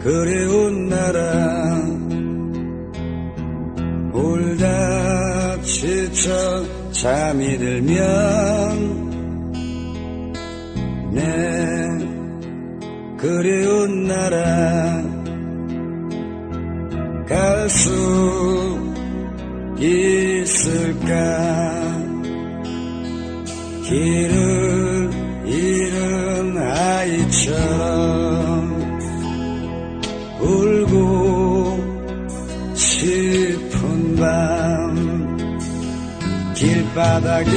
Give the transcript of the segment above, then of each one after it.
내 그리운 나라. 울다 지쳐 잠이 들면 내 그리운 나라 갈 수 있을까? 길을 잃은 아이처럼 싶은 밤 길바닥에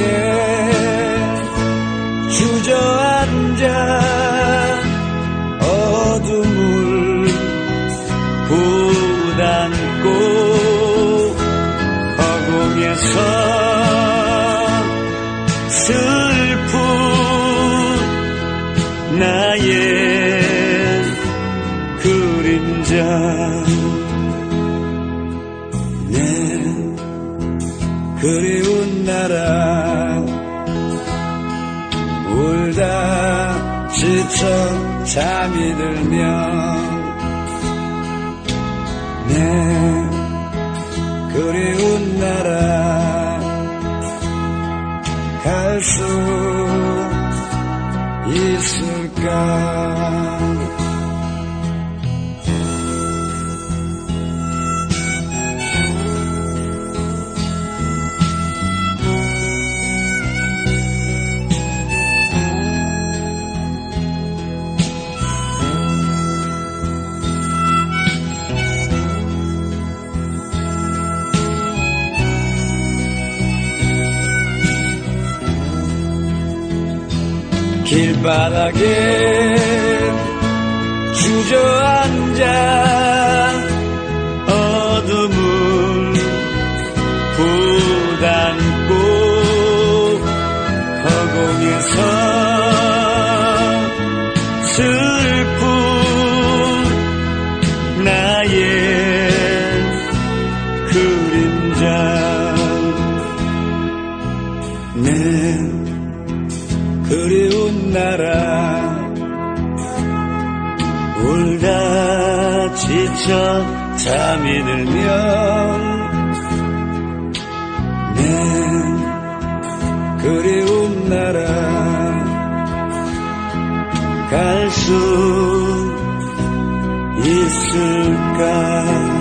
주저앉아 어둠을 부담고 허공에서 슬 그리운 나라. 울다 지쳐 잠이 들면 내 그리운 나라. 갈 수 있을까 길바닥에 주저앉아 어둠을 부담고 허공에서 슬픈 나의 그림자 그리운 나라. 울다 지쳐 잠이 들면 내 그리운 나라 갈 수 있을까